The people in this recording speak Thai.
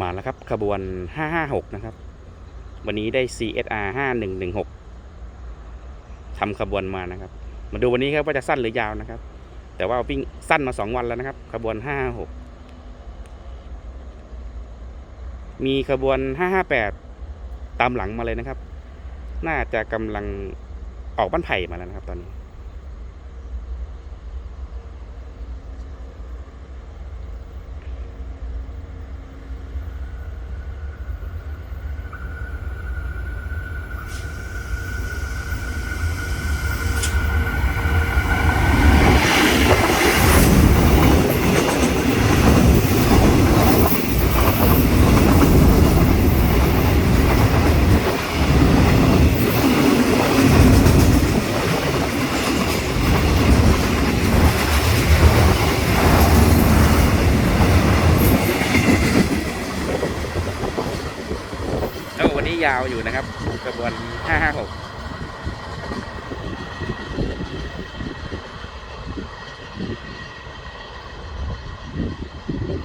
มาแล้วครับขบวน 556 นะครับ วันนี้ได้ CSR 5116ทำขบวนมานะครับ มาดูวันนี้ครับว่าจะสั้นหรือยาวนะครับ แต่ว่าวิ่งสั้นมา 2 วันแล้วนะครับ ขบวน 556 มีขบวน 558 ตามหลังมาเลยนะครับ น่าจะกำลังออกบ้านไผ่มาแล้วนะครับตอนนี้ ยาวอยู่นะครับกระบวน 556